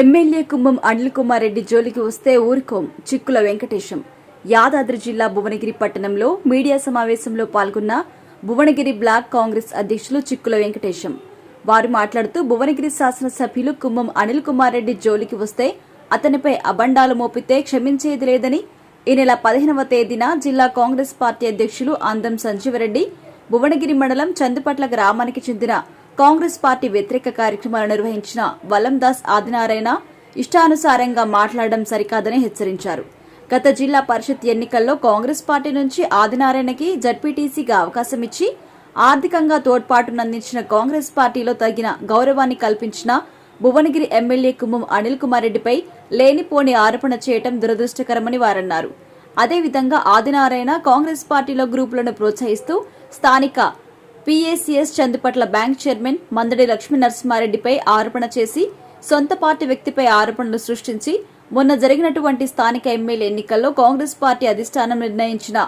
MLA Kumbham Anil Kumar Reddy జోలికి వస్తే ఊరుకోం చిక్కుల వెంకటేశం. యాదాద్రి జిల్లా భువనగిరి పట్టణంలో మీడియా సమావేశంలో పాల్గొన్న భువనగిరి బ్లాక్ కాంగ్రెస్ అధ్యక్షులు చిక్కుల వెంకటేశం. వారు మాట్లాడుతూ భువనగిరి శాసనసభ్యులు కుమ్మం అనిల్ కుమార్ రెడ్డి జోలికి వస్తే అతనిపై అబండాలు మోపితే క్షమించేది లేదని ఈ నెల పదిహేనవ తేదీన జిల్లా కాంగ్రెస్ పార్టీ అధ్యక్షులు అందం సంజీవరెడ్డి భువనగిరి మండలం చందుపట్ల గ్రామానికి చెందిన కాంగ్రెస్ పార్టీ వ్యతిరేక కార్యక్రమాలు నిర్వహించిన వలందాస్ ఆదినారాయణ ఇష్టానుసారంగా మాట్లాడడం సరికాదని హెచ్చరించారు. గత జిల్లా పరిషత్ ఎన్నికల్లో కాంగ్రెస్ పార్టీ నుంచి ఆదినారాయణకి జడ్పీటీసీగా అవకాశం ఇచ్చి ఆర్థికంగా తోడ్పాటునందించిన కాంగ్రెస్ పార్టీలో తగిన గౌరవాన్ని కల్పించిన భువనగిరి ఎమ్మెల్యే కుమ్మం అనిల్ కుమార్ రెడ్డిపై లేనిపోని ఆరోపణ చేయటం దురదృష్టకరమని వారన్నారు. అదేవిధంగా ఆదినారాయణ కాంగ్రెస్ పార్టీలో గ్రూపులను ప్రోత్సహిస్తూ స్థానిక PACS Chandupatla bank chairman Mandadi Lakshmi నరసింహారెడ్డిపై ఆరోపణ చేసి సొంత పార్టీ వ్యక్తిపై ఆరోపణలు సృష్టించి మొన్న జరిగినటువంటి స్థానిక ఎమ్మెల్యే ఎన్నికల్లో కాంగ్రెస్ పార్టీ అధిష్టానం నిర్ణయించిన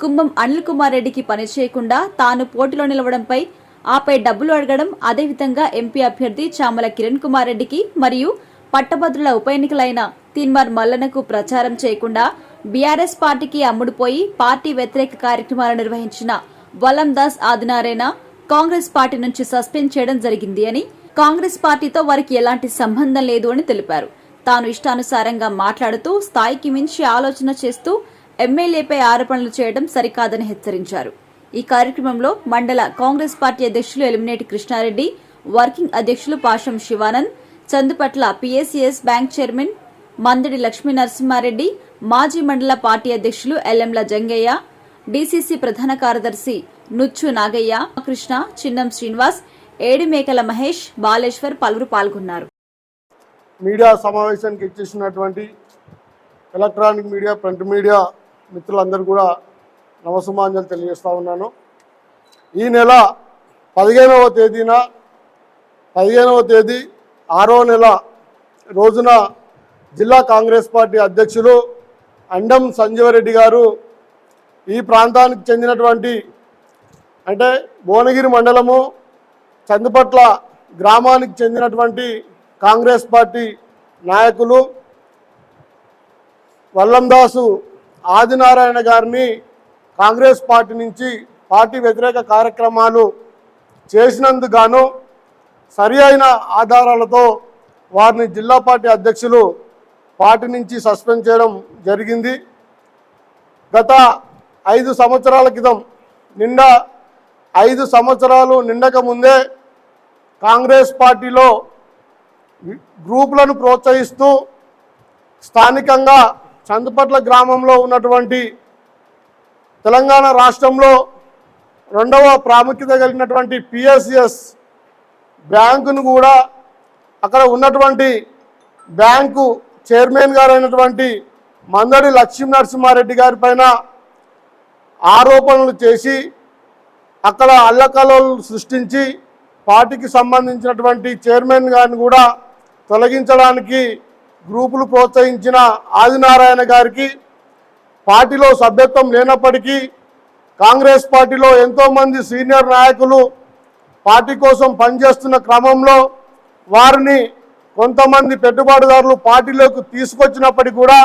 కుంభం అనిల్ కుమార్ రెడ్డికి పనిచేయకుండా తాను పోటీలో నిలవడంపై ఆపై డబ్బులు అడగడం అదేవిధంగా ఎంపీ అభ్యర్థి చామల కిరణ్ కుమార్ రెడ్డికి మరియు పట్టభద్రుల ఉప ఎన్నికలైన తీన్మార్ మల్లనకు ప్రచారం చేయకుండా బీఆర్ఎస్ పార్టీకి అమ్ముడుపోయి పార్టీ వ్యతిరేక కార్యక్రమాలు నిర్వహించిన వలం దాస్ ఆదినారాయణ కాంగ్రెస్ పార్టీ నుంచి సస్పెండ్ చేయడం జరిగింది అని కాంగ్రెస్ పార్టీతో వారికి ఎలాంటి సంబంధం లేదు అని తెలిపారు. తాను ఇష్టానుసారంగా మాట్లాడుతూ స్థాయికి మించి ఆలోచన చేస్తూ ఎమ్మెల్యేపై ఆరోపణలు చేయడం సరికాదని హెచ్చరించారు. ఈ కార్యక్రమంలో మండల కాంగ్రెస్ పార్టీ అధ్యక్షులు ఎలిమినేటి కృష్ణారెడ్డి వర్కింగ్ అధ్యక్షులు Pasham Shivanand Chandupatla PSCS bank chairman Mandadi Lakshmi Narasimhareddy మాజీ మండల పార్టీ అధ్యక్షులు ఎల్ఎంల జంగయ్య డీసీసీ ప్రధాన కార్యదర్శి నుచ్చు నాగయ్య కృష్ణ చిన్నం శ్రీనివాస్ ఏడిమేకల మహేష్ బాలేశ్వర్ పలువురు పాల్గొన్నారు. మీడియా సమావేశానికి ఇచ్చేసినటువంటి ఎలక్ట్రానిక్ మీడియా ప్రింట్ మీడియా మిత్రులందరూ కూడా నమసమాంజలు తెలియజేస్తా ఉన్నాను. ఈ నెల పదిహేనవ తేదీన పదిహేనవ తేదీ ఆరో నెల రోజున జిల్లా కాంగ్రెస్ పార్టీ అధ్యక్షులు అండం సంజీవరెడ్డి గారు ఈ ప్రాంతానికి చెందినటువంటి అంటే భువనగిరి మండలము చందుపట్ల గ్రామానికి చెందినటువంటి కాంగ్రెస్ పార్టీ నాయకులు వల్లందాసు ఆదినారాయణ గారిని కాంగ్రెస్ పార్టీ నుంచి పార్టీ వ్యతిరేక కార్యక్రమాలు చేసినందుకు సరి అయిన ఆధారాలతో వారిని జిల్లా పార్టీ అధ్యక్షులు పార్టీ నుంచి సస్పెండ్ చేయడం జరిగింది. గత ఐదు సంవత్సరాల క్రితం నిండా ఐదు సంవత్సరాలు నిండక ముందే కాంగ్రెస్ పార్టీలో గ్రూపులను ప్రోత్సహిస్తూ స్థానికంగా చందపట్ల గ్రామంలో ఉన్నటువంటి తెలంగాణ రాష్ట్రంలో రెండవ ప్రాముఖ్యత కలిగినటువంటి పిఎస్ఎస్ బ్యాంకును కూడా అక్కడ ఉన్నటువంటి బ్యాంకు చైర్మన్ గారైనటువంటి మందడి లక్ష్మీ నరసింహారెడ్డి గారి పైన ఆరోపణలు చేసి అక్కడ అల్లకలలు సృష్టించి పార్టీకి సంబంధించినటువంటి చైర్మన్ గారిని కూడా తొలగించడానికి గ్రూపులు ప్రోత్సహించిన ఆదినారాయణ గారికి పార్టీలో సభ్యత్వం లేనప్పటికీ కాంగ్రెస్ పార్టీలో ఎంతోమంది సీనియర్ నాయకులు పార్టీ కోసం పనిచేస్తున్న క్రమంలో వారిని కొంతమంది పెట్టుబడిదారులు పార్టీలోకి తీసుకొచ్చినప్పటికీ కూడా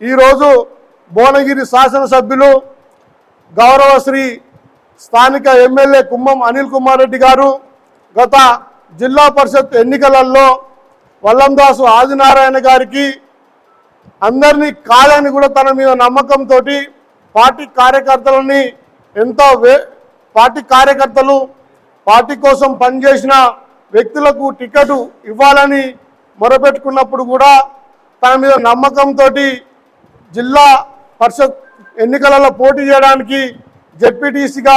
ఈరోజు భువనగిరి శాసనసభ్యులు గౌరవశ్రీ స్థానిక ఎమ్మెల్యే కుమ్మం అనిల్ కుమార్ రెడ్డి గారు గత జిల్లా పరిషత్ ఎన్నికలలో వల్లందాసు ఆదినారాయణ గారికి అందరినీ కాదని కూడా తన మీద నమ్మకంతో పార్టీ కార్యకర్తలని ఎంతో వే పార్టీ కార్యకర్తలు పార్టీ కోసం పనిచేసిన వ్యక్తులకు టికెట్ ఇవ్వాలని మొరపెట్టుకున్నప్పుడు కూడా తన మీద నమ్మకంతో జిల్లా పరిషత్ ఎన్నికలలో పోటీ చేయడానికి జెడ్పీటీసీగా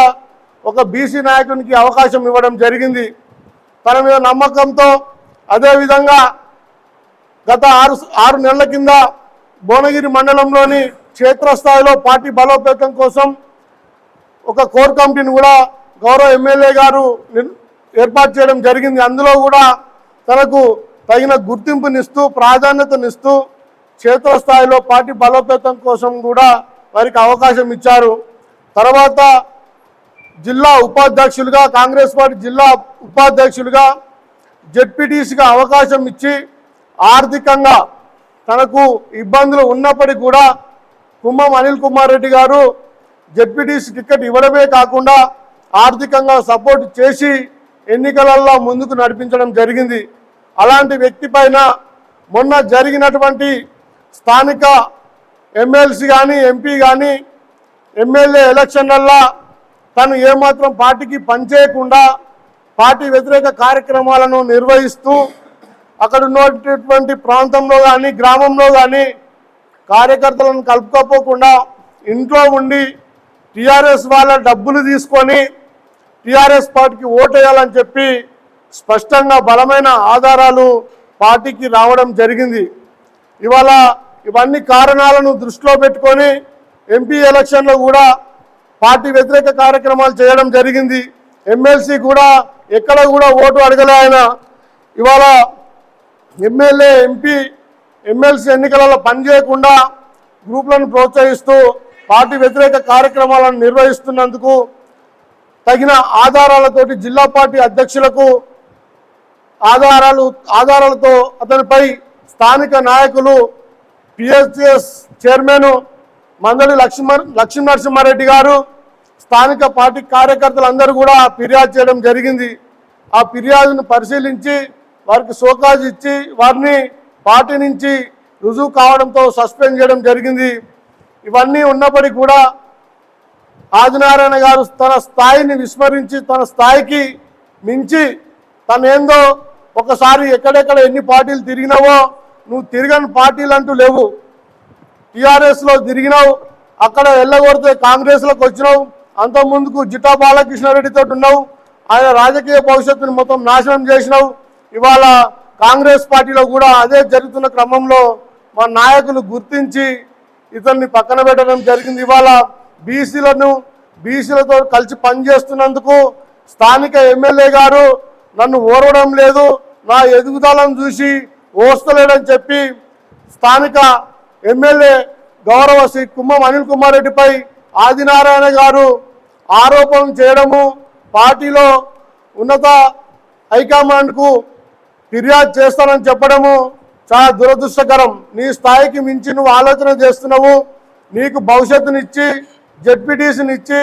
ఒక బీసీ నాయకునికి అవకాశం ఇవ్వడం జరిగింది. తన మీద నమ్మకంతో అదేవిధంగా గత ఆరు ఆరు నెలల కింద భువనగిరి మండలంలోని క్షేత్రస్థాయిలో పార్టీ బలోపేతం కోసం ఒక కోర్ కమిటీని కూడా గౌరవ ఎమ్మెల్యే గారు ఏర్పాటు చేయడం జరిగింది. అందులో కూడా తనకు తగిన గుర్తింపునిస్తూ ప్రాధాన్యతనిస్తూ క్షేత్రస్థాయిలో పార్టీ బలోపేతం కోసం కూడా వారికి అవకాశం ఇచ్చారు. తర్వాత జిల్లా ఉపాధ్యక్షులుగా కాంగ్రెస్ పార్టీ జిల్లా ఉపాధ్యక్షులుగా జెడ్పీటీసీగా అవకాశం ఇచ్చి ఆర్థికంగా తనకు ఇబ్బందులు ఉన్నప్పటికీ కూడా కుమ్మం అనిల్ కుమార్ రెడ్డి గారు జెడ్పీటీసీ టికెట్ ఇవ్వడమే కాకుండా ఆర్థికంగా సపోర్ట్ చేసి ఎన్నికలలో ముందుకు నడిపించడం జరిగింది. అలాంటి వ్యక్తి పైన మొన్న జరిగినటువంటి స్థానిక ఎమ్మెల్సీ కానీ ఎంపీ కానీ ఎమ్మెల్యే ఎలక్షన్లల్లో తను ఏమాత్రం పార్టీకి పనిచేయకుండా పార్టీ వ్యతిరేక కార్యక్రమాలను నిర్వహిస్తూ అక్కడ ఉన్నటువంటి ప్రాంతంలో కానీ గ్రామంలో కానీ కార్యకర్తలను కలుపుకోపోకుండా ఇంట్లో ఉండి టీఆర్ఎస్ వాళ్ళ డబ్బులు తీసుకొని టీఆర్ఎస్ పార్టీకి ఓటేయాలని చెప్పి స్పష్టంగా బలమైన ఆధారాలు పార్టీకి రావడం జరిగింది. ఇవాళ ఇవన్నీ కారణాలను దృష్టిలో పెట్టుకొని ఎంపీ ఎలక్షన్లో కూడా పార్టీ వ్యతిరేక కార్యక్రమాలు చేయడం జరిగింది. ఎమ్మెల్సీ కూడా ఎక్కడ కూడా ఓటు అడగలే ఆయన. ఇవాళ ఎమ్మెల్యే ఎంపీ ఎమ్మెల్సీ ఎన్నికలలో పనిచేయకుండా గ్రూపులను ప్రోత్సహిస్తూ పార్టీ వ్యతిరేక కార్యక్రమాలను నిర్వహిస్తున్నందుకు తగిన ఆధారాలతోటి జిల్లా పార్టీ అధ్యక్షులకు ఆధారాలు ఆధారాలతో అతనిపై స్థానిక నాయకులు పిఎస్సిఎస్ చైర్మన్ మందడి లక్ష్మ లక్ష్మీ నరసింహారెడ్డి గారు స్థానిక పార్టీ కార్యకర్తలందరూ కూడా ఫిర్యాదు చేయడం జరిగింది. ఆ ఫిర్యాదును పరిశీలించి వారికి సోకాజ్ ఇచ్చి వారిని పార్టీ నుంచి రుజువు కావడంతో సస్పెండ్ చేయడం జరిగింది. ఇవన్నీ ఉన్నప్పటికీ కూడా ఆదినారాయణ గారు తన స్థాయిని విస్మరించి తన స్థాయికి మించి తనేందో ఒకసారి ఎక్కడెక్కడ ఎన్ని పార్టీలు తిరిగినావో నువ్వు తిరగని పార్టీలు అంటూ లేవు టీఆర్ఎస్లో తిరిగినావు అక్కడ వెళ్ళగొడితే కాంగ్రెస్లోకి వచ్చినావు అంత ముందుకు జిట్టా బాలకృష్ణారెడ్డితో ఉన్నావు ఆయన రాజకీయ భవిష్యత్తుని మొత్తం నాశనం చేసినావు. ఇవాళ కాంగ్రెస్ పార్టీలో కూడా అదే జరుగుతున్న క్రమంలో మా నాయకులు గుర్తించి ఇతన్ని పక్కన పెట్టడం జరిగింది. ఇవాళ బీసీలను బీసీలతో కలిసి పనిచేస్తున్నందుకు స్థానిక ఎమ్మెల్యే గారు నన్ను ఓరవడం లేదు. నా ఎదుగుదలను చూసి ఓస్తలేడని చెప్పి స్థానిక ఎమ్మెల్యే గౌరవ శ్రీ కుమ్మం అనిల్ కుమార్ రెడ్డిపై ఆదినారాయణ గారు ఆరోపణలు చేయడము పార్టీలో ఉన్నత హైకమాండ్కు ఫిర్యాదు చేస్తానని చెప్పడము చాలా దురదృష్టకరం. నీ స్థాయికి మించి నువ్వు ఆలోచన చేస్తున్నావు. నీకు భవిష్యత్తునిచ్చి జడ్పీటీసీని ఇచ్చి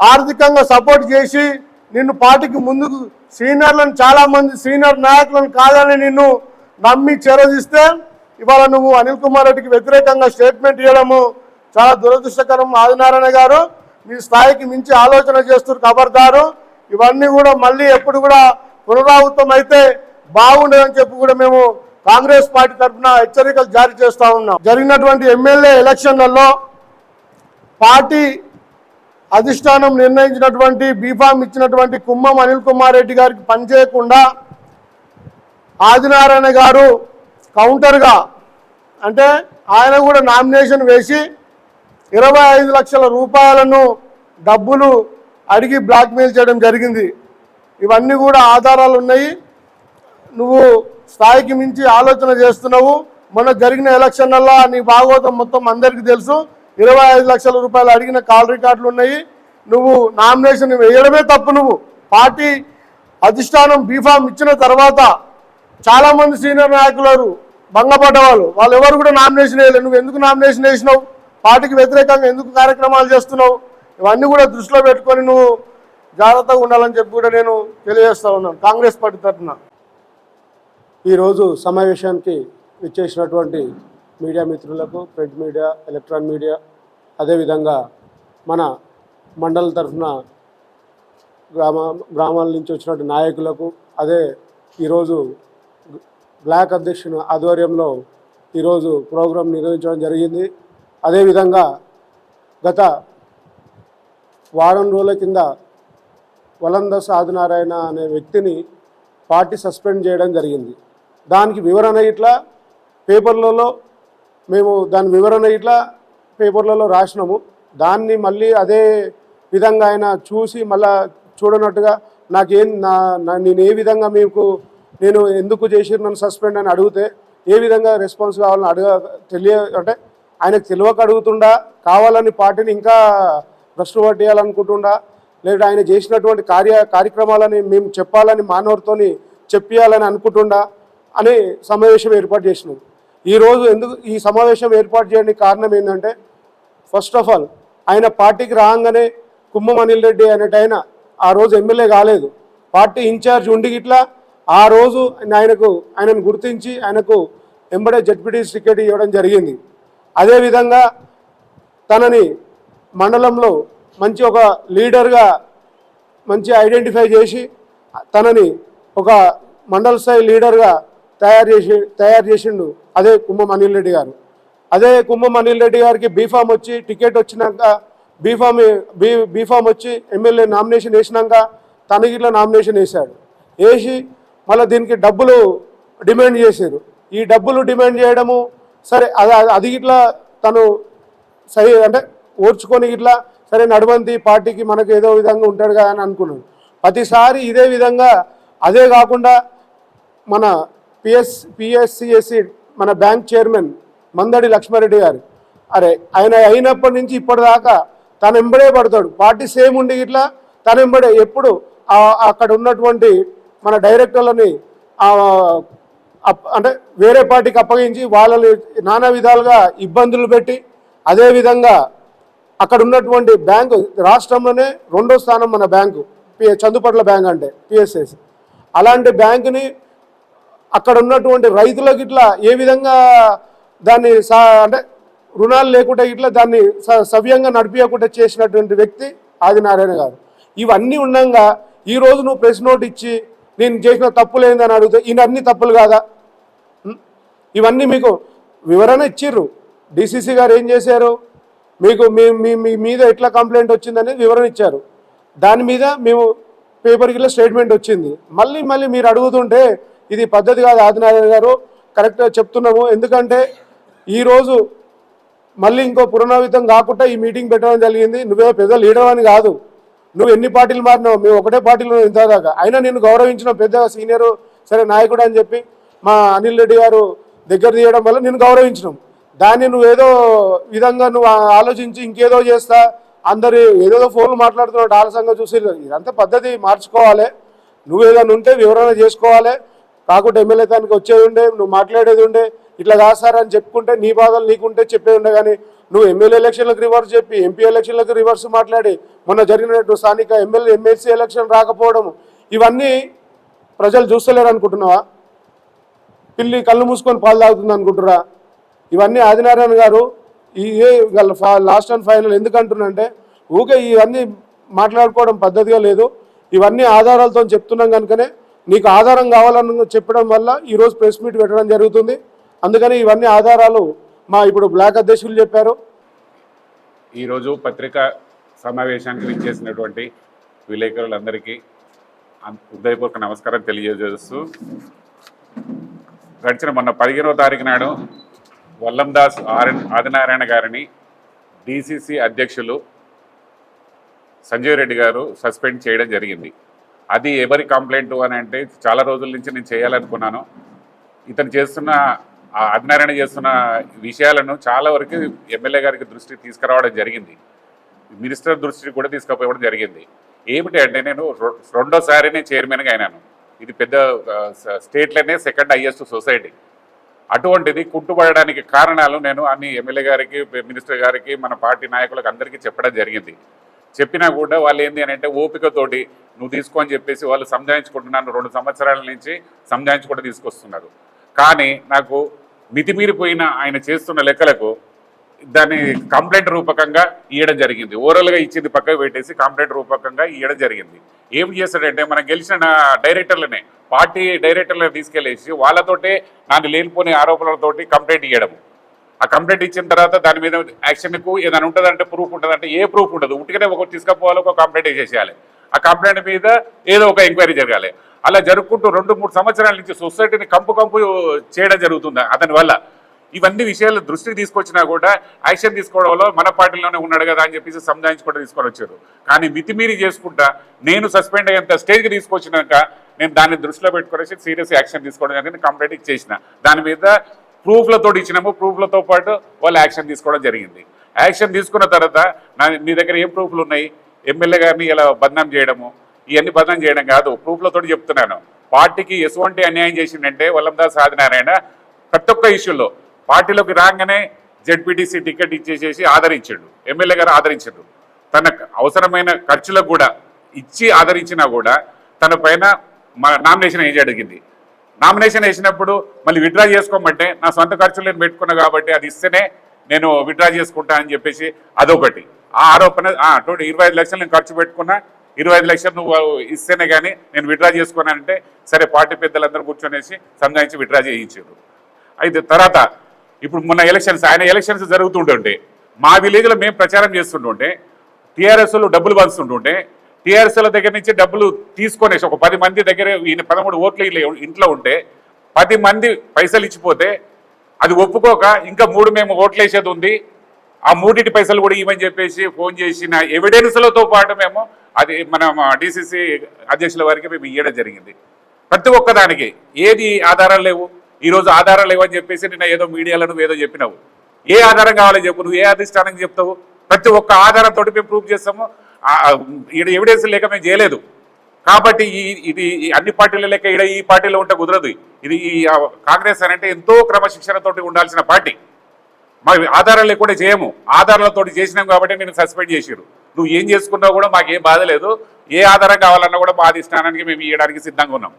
ఆర్థికంగా సపోర్ట్ చేసి నిన్ను పార్టీకి ముందుకు సీనియర్లను చాలామంది సీనియర్ నాయకులను కాదని నిన్ను నమ్మి చేరదీస్తే ఇవాళ నువ్వు అనిల్ కుమార్ రెడ్డికి వ్యతిరేకంగా స్టేట్మెంట్ ఇవ్వడము చాలా దురదృష్టకరం. ఆదినారాయణ గారు మీ స్థాయికి మించి ఆలోచన చేస్తున్నారు కబర్దారు. ఇవన్నీ కూడా మళ్ళీ ఎప్పుడు కూడా పునరావృతం అయితే బాగుండదని చెప్పి కూడా మేము కాంగ్రెస్ పార్టీ తరఫున హెచ్చరికలు జారీ చేస్తా ఉన్నాం. జరిగినటువంటి ఎమ్మెల్యే ఎలక్షన్లలో పార్టీ అధిష్టానం నిర్ణయించినటువంటి బీఫామ్ ఇచ్చినటువంటి కుమ్మం అనిల్ కుమార్ రెడ్డి గారికి పనిచేయకుండా ఆదినారాయణ గారు కౌంటర్గా అంటే ఆయన కూడా నామినేషన్ వేసి ఇరవై ఐదు లక్షల రూపాయలను డబ్బులు అడిగి బ్లాక్మెయిల్ చేయడం జరిగింది. ఇవన్నీ కూడా ఆధారాలు ఉన్నాయి. నువ్వు స్థాయికి మించి ఆలోచన చేస్తున్నావు. మొన్న జరిగిన ఎలక్షన్లలో నీ భాగవతం మొత్తం అందరికీ తెలుసు. ఇరవై ఐదు లక్షల రూపాయలు అడిగిన కాల్ రికార్డులు ఉన్నాయి. నువ్వు నామినేషన్ వేయడమే తప్పు నువ్వు. పార్టీ అధిష్టానం బీఫామ్ ఇచ్చిన తర్వాత చాలా మంది సీనియర్ నాయకులు భంగపడ్డ వాళ్ళు వాళ్ళు ఎవరు కూడా నామినేషన్ వేయలేదు. నువ్వు ఎందుకు నామినేషన్ వేసినావు? పార్టీకి వ్యతిరేకంగా ఎందుకు కార్యక్రమాలు చేస్తున్నావు? ఇవన్నీ కూడా దృష్టిలో పెట్టుకొని నువ్వు జాగ్రత్తగా ఉండాలని చెప్పి కూడా నేను తెలియజేస్తా ఉన్నాను కాంగ్రెస్ పార్టీ తరఫున. ఈరోజు సమావేశానికి ఇచ్చేసినటువంటి మీడియా మిత్రులకు ప్రింట్ మీడియా ఎలక్ట్రానిక్ మీడియా అదేవిధంగా మన మండల తరఫున గ్రామ గ్రామాల నుంచి వచ్చినటువంటి నాయకులకు అదే ఈరోజు బ్లాక్ అధ్యక్షుని ఆధ్వర్యంలో ఈరోజు ప్రోగ్రాం నిర్వహించడం జరిగింది. అదేవిధంగా గత వారం రోజుల కింద వలంద సాధనారాయణ అనే వ్యక్తిని పార్టీ సస్పెండ్ చేయడం జరిగింది. దానికి వివరణ ఇట్లా పేపర్లలో మేము దాని వివరణ ఇట్లా పేపర్లలో రాసినాము. దాన్ని మళ్ళీ అదే విధంగా ఆయన చూసి మళ్ళా చూడనట్టుగా నాకేం నా నా- నేను ఏ విధంగా మీకు నేను ఎందుకు చేసి నన్ను సస్పెండ్ అని అడిగితే ఏ విధంగా రెస్పాన్స్ కావాలని అడగ తెలియ అంటే ఆయనకు తెలియక అడుగుతుండా కావాలని పార్టీని ఇంకా భ్రష్టు పట్టేయాలనుకుంటుండా లేదా ఆయన చేసినటువంటి కార్య కార్యక్రమాలని మేము చెప్పాలని మానవుడితోని చెప్పియాలని అనుకుంటుండా అని సమావేశం ఏర్పాటు చేసినాం. ఈరోజు ఎందుకు ఈ సమావేశం ఏర్పాటు చేయడానికి కారణం ఏంటంటే ఫస్ట్ ఆఫ్ ఆల్ ఆయన పార్టీకి రాగానే కుమ్మం అనిల్ రెడ్డి అనేటైన ఆ రోజు ఎమ్మెల్యే కాలేదు. పార్టీ ఇన్ఛార్జ్ ఉండి గిట్లా ఆ రోజు ఆయనకు ఆయనను గుర్తించి ఆయనకు ఎంబడే జడ్పీటీ టికెట్ ఇవ్వడం జరిగింది. అదేవిధంగా తనని మండలంలో మంచి ఒక లీడర్గా మంచి ఐడెంటిఫై చేసి తనని ఒక మండల స్థాయి లీడర్గా తయారు చేసి తయారు చేసిండు అదే కుంభం అనిల్ రెడ్డి గారు. అదే కుంభం అనిల్ రెడ్డి గారికి బీఫామ్ వచ్చి టికెట్ వచ్చినాక B form B B form వచ్చి ఎమ్మెల్యే నామినేషన్ వేసినాక తనకి ఇట్లా నామినేషన్ వేశాడు. వేసి మళ్ళీ దీనికి డబ్బులు డిమాండ్ చేశారు. ఈ డబ్బులు డిమాండ్ చేయడము సరే అది అది ఇట్లా తను సరి అంటే ఓర్చుకొని ఇట్లా సరే నడవంతి పార్టీకి మనకు ఏదో విధంగా ఉంటాడు కదా అని అనుకున్నాడు. ప్రతిసారి ఇదే విధంగా అదే కాకుండా మన పిఎస్ పిఎస్సిఎస్సి మన బ్యాంక్ చైర్మన్ మందడి లక్ష్మారెడ్డి గారు అరే ఆయన అయినప్పటి నుంచి ఇప్పటిదాకా తను ఎంబడే పడతాడు. పార్టీ సేమ్ ఉండి ఇట్లా తను ఎంబడే ఎప్పుడు అక్కడ ఉన్నటువంటి మన డైరెక్టర్లని అప్- అంటే వేరే పార్టీకి అప్పగించి వాళ్ళని నానా విధాలుగా ఇబ్బందులు పెట్టి అదేవిధంగా అక్కడ ఉన్నటువంటి బ్యాంకు రాష్ట్రంలోనే రెండో స్థానం మన బ్యాంకు పిఎ చందుపట్ల బ్యాంక్ అంటే పిఎస్ఎస్ అలాంటి బ్యాంకుని అక్కడ ఉన్నటువంటి రైతులకు ఇట్లా ఏ విధంగా దాన్ని అంటే రుణాలు లేకుండా ఇట్లా దాన్ని స- సవ్యంగా నడిపించకుండా చేసినటువంటి వ్యక్తి ఆదినారాయణ గారు. ఇవన్నీ ఉండగా ఈ రోజు నువ్వు ప్రెస్ నోట్ ఇచ్చి నేను చేసిన తప్పులు ఏందని అడిగితే ఈయన అన్ని తప్పులు కాదా? ఇవన్నీ మీకు వివరణ ఇచ్చిర్రు. డిసిసి గారు ఏం చేశారు? మీకు మీ మీ మీ మీద ఎట్లా కంప్లైంట్ వచ్చిందని వివరణ ఇచ్చారు. దాని మీద మేము పేపర్కి స్టేట్మెంట్ వచ్చింది. మళ్ళీ మళ్ళీ మీరు అడుగుతుంటే ఇది పద్ధతి కాదు ఆదినారాయణ గారు కరెక్ట్గా చెప్తున్నాము. ఎందుకంటే ఈరోజు మళ్ళీ ఇంకో పునరావితం కాకుండా ఈ మీటింగ్ పెట్టడం జరిగింది. నువ్వే పెద్ద లీడర్ అని కాదు. నువ్వు ఎన్ని పార్టీలు మారినావు మేము ఒకటే పార్టీలో ఇంతదాకా. అయినా నేను గౌరవించిన పెద్ద సీనియర్ సరే నాయకుడు అని చెప్పి మా అనిల్ రెడ్డి గారు దగ్గర తీయడం వల్ల నేను గౌరవించినాం. దాన్ని నువ్వు ఏదో విధంగా నువ్వు ఆలోచించి ఇంకేదో చేస్తా అందరు ఏదేదో ఫోన్లు మాట్లాడుతున్నాడు ఆలస్యంగా చూసి ఇదంతా పద్ధతి మార్చుకోవాలి. నువ్వు ఏదైనా ఉంటే వివరణ చేసుకోవాలి. కాకుండా ఎమ్మెల్యే దానికి వచ్చేది ఉండే నువ్వు మాట్లాడేది ఉండే ఇట్లా కాదు సార్ అని చెప్పుకుంటే నీ బాధలు నీకుంటే చెప్పే ఉండే కానీ నువ్వు ఎమ్మెల్యే ఎలక్షన్లకు రివర్స్ చెప్పి ఎంపీ ఎలక్షన్లకు రివర్స్ మాట్లాడి మొన్న జరిగినట్టు స్థానిక ఎమ్మెల్యే ఎమ్మెల్సీ ఎలక్షన్ రాకపోవడం ఇవన్నీ ప్రజలు చూస్తలేరు అనుకుంటున్నావా? పిల్లి కళ్ళు మూసుకొని పాలు తాగుతుంది అనుకుంటురా? ఇవన్నీ ఆదినారాయణ గారు ఈ లాస్ట్ అండ్ ఫైనల్ ఎందుకంటున్నంటే ఊకే ఇవన్నీ మాట్లాడుకోవడం పద్ధతిగా లేదు. ఇవన్నీ ఆధారాలతో చెప్తున్నాం కనుకనే నీకు ఆధారం కావాలని చెప్పడం వల్ల ఈరోజు ప్రెస్ మీట్ పెట్టడం జరుగుతుంది. అందుకని ఇవన్నీ ఆధారాలు మా ఇప్పుడు బ్లాక్ అధ్యక్షులు చెప్పారు. ఈరోజు పత్రికా సమావేశానికి విచ్చేసినటువంటి విలేకరులందరికీ హృదయపూర్వక నమస్కారం తెలియజేస్తూ గడిచిన మొన్న పదిహేనవ తారీఖు నాడు వల్లందాస్ ఆర్- ఆదినారాయణ గారిని డిసిసి అధ్యక్షులు సంజయ్ రెడ్డి గారు సస్పెండ్ చేయడం జరిగింది. అది ఎవరి కంప్లైంట్ అని అంటే చాలా రోజుల నుంచి నేను చేయాలనుకున్నాను. ఇతను చేస్తున్న ఆదినారాయణ చేస్తున్న విషయాలను చాలా వరకు ఎమ్మెల్యే గారికి దృష్టికి తీసుకురావడం జరిగింది. మినిస్టర్ దృష్టికి కూడా తీసుకుపోవడం జరిగింది. ఏమిటి అంటే నేను రెండోసారి నేను చైర్మన్గా అయినాను. ఇది పెద్ద స్టేట్లోనే సెకండ్ హైయెస్ట్ సొసైటీ. అటువంటిది కుట్టుబడడానికి కారణాలు నేను అన్ని ఎమ్మెల్యే గారికి మినిస్టర్ గారికి మన పార్టీ నాయకులకు అందరికీ చెప్పడం జరిగింది. చెప్పినా కూడా వాళ్ళు ఏంది అని అంటే ఓపికతోటి నువ్వు తీసుకో అని చెప్పేసి వాళ్ళు సంజాయించుకుంటున్నాను. రెండు సంవత్సరాల నుంచి సంజాయించుకుంటూ తీసుకొస్తున్నారు. కానీ నాకు మితిమీరిపోయిన ఆయన చేస్తున్న లెక్కలకు దాన్ని కంప్లైంట్ రూపకంగా ఇవ్వడం జరిగింది. ఓవరాల్గా ఇచ్చింది పక్కకు పెట్టేసి కంప్లైంట్ రూపకంగా ఇవ్వడం జరిగింది. ఏం చేస్తాడంటే మనం గెలిచిన డైరెక్టర్లనే పార్టీ డైరెక్టర్లను తీసుకెళ్ళేసి వాళ్ళతోటే నాకు లేనిపోని ఆరోపణలతోటి కంప్లైంట్ ఇవ్వడము ఆ కంప్లైంట్ ఇచ్చిన తర్వాత దాని మీద యాక్షన్కు ఏదైనా ఉంటుందంటే ప్రూఫ్ ఉంటుందంటే ఏ ప్రూఫ్ ఉండదు. ఉట్టిగానే ఒక తీసుకపోవాలి ఒక కంప్లైంట్ చేసేయాలి ఆ కంప్లైంట్ మీద ఏదో ఒక ఎంక్వైరీ జరగాలి. అలా జరుపుకుంటూ రెండు మూడు సంవత్సరాల నుంచి సొసైటీని కంపు కంపు చేయడం జరుగుతుంది. అతని వల్ల ఇవన్నీ విషయాలు దృష్టికి తీసుకొచ్చినా కూడా యాక్షన్ తీసుకోవడంలో మన పార్టీలోనే ఉన్నాడు కదా అని చెప్పేసి సంజాయించుకుంటూ తీసుకొని వచ్చారు. కానీ మితిమీరి చేసుకుంటా నేను సస్పెండ్ అయ్యేంత స్టేజ్కి తీసుకొచ్చినాక నేను దాన్ని దృష్టిలో పెట్టుకునేసి సీరియస్ యాక్షన్ తీసుకోవడం జరిగింది కంప్లైంట్ ఇచ్చేసిన. దాని మీద ప్రూఫ్లతో ఇచ్చినాము ప్రూఫ్లతో పాటు వాళ్ళు యాక్షన్ తీసుకోవడం జరిగింది. యాక్షన్ తీసుకున్న తర్వాత నా మీ దగ్గర ఏం ప్రూఫ్లు ఉన్నాయి? ఎమ్మెల్యే గారిని ఇలా బదనాం చేయడము? ఇవన్నీ బదనం చేయడం కాదు. ప్రూఫ్లతో చెప్తున్నాను. పార్టీకి ఎటువంటి అన్యాయం చేసిండంటే వల్లందాస్ ఆదినారాయణ ప్రతి ఒక్క ఇష్యూలో పార్టీలోకి రాగానే జెడ్పీటీసీ టికెట్ ఇచ్చేసేసి ఆదరించాడు. ఎమ్మెల్యే గారు ఆదరించాడు తన అవసరమైన ఖర్చులకు కూడా ఇచ్చి ఆదరించినా కూడా తన పైన నామినేషన్ వేసి అడిగింది నామినేషన్ వేసినప్పుడు మళ్ళీ విత్డ్రా చేసుకోమంటే నా సొంత ఖర్చులు నేను పెట్టుకున్నా కాబట్టి అది ఇస్తేనే నేను విత్డ్రా చేసుకుంటా అని చెప్పేసి అదొకటి. ఆ ఆరోపణ ఇరవై ఐదు లక్షలు నేను ఖర్చు పెట్టుకున్నా ఇరవై ఐదు లక్షలు నువ్వు ఇస్తేనే కానీ నేను విత్డ్రా చేసుకున్నానంటే సరే పార్టీ పెద్దలందరూ కూర్చొనేసి సంఘాయించి విత్డ్రా చేయించారు. అయితే తర్వాత ఇప్పుడు మొన్న ఎలక్షన్స్ ఆయన ఎలక్షన్స్ జరుగుతుంటుంటే మా విలేజ్లో మేము ప్రచారం చేస్తుంటుంటే టీఆర్ఎస్లో డబ్బులు పంచుతుంటుంటే టీఆర్ఎస్ల దగ్గర నుంచి డబ్బులు తీసుకొనేసి ఒక పది మంది దగ్గర ఈయన పదమూడు ఓట్లు ఇంట్లో ఉంటే పది మంది పైసలు ఇచ్చిపోతే అది ఒప్పుకోక ఇంకా మూడు మేము ఓట్లు వేసేది ఉంది ఆ మూడింటి పైసలు కూడా ఇవ్వని చెప్పేసి ఫోన్ చేసిన ఎవిడెన్స్లతో పాటు మేము అది మన డిసిసి అధ్యక్షుల వారికి మేము ఇవ్వడం జరిగింది. ప్రతి ఒక్కదానికి ఏది ఆధారాలు లేవు? ఈరోజు ఆధారాలు లేవు అని చెప్పేసి నిన్న ఏదో మీడియాలో నువ్వు ఏదో చెప్పినావు. ఏ ఆధారం కావాలో చెప్పు? నువ్వు ఏ అధిష్టానం చెప్తావు? ప్రతి ఒక్క ఆధారంతో మేము ప్రూవ్ చేస్తాము. ఇక్కడ ఎవిడెన్స్ లేక మేము చేయలేదు. కాబట్టి ఈ ఇది అన్ని పార్టీల లెక్క ఇక్కడ ఈ పార్టీలో ఉంటే కుదరదు. ఇది ఈ కాంగ్రెస్ అని అంటే ఎంతో క్రమశిక్షణతోటి ఉండాల్సిన పార్టీ. మాకు ఆధారాలు లేకుండా చేయము. ఆధారాలతో చేసినాం కాబట్టి నేను సస్పెండ్ చేసిరు నువ్వు ఏం చేసుకున్నావు కూడా మాకు ఏం బాధ లేదు. ఏ ఆధారం కావాలన్నా కూడా మా అధిష్టానానికి మేము ఇవ్వడానికి సిద్ధంగా ఉన్నాం.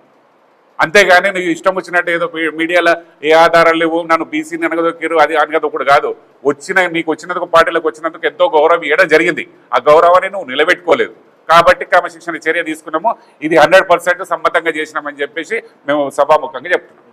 అంతేగాని నువ్వు ఇష్టం వచ్చినట్టు ఏదో మీడియాలో ఏ ఆధారాలు లేవు నన్ను బీసీని అనగదొక్కిరు అది అనగదొక్కడు కాదు. వచ్చిన నీకు వచ్చినందుకు పార్టీలకు వచ్చినందుకు ఎంతో గౌరవం ఇవ్వడం జరిగింది. ఆ గౌరవాన్ని నువ్వు నిలబెట్టుకోలేదు. కాబట్టి క్రమశిక్షణ చర్య తీసుకున్నాము. ఇది హండ్రెడ్ పర్సెంట్ సమ్మతంగా చేసినామని చెప్పేసి మేము సభాముఖంగా చెప్తున్నాం.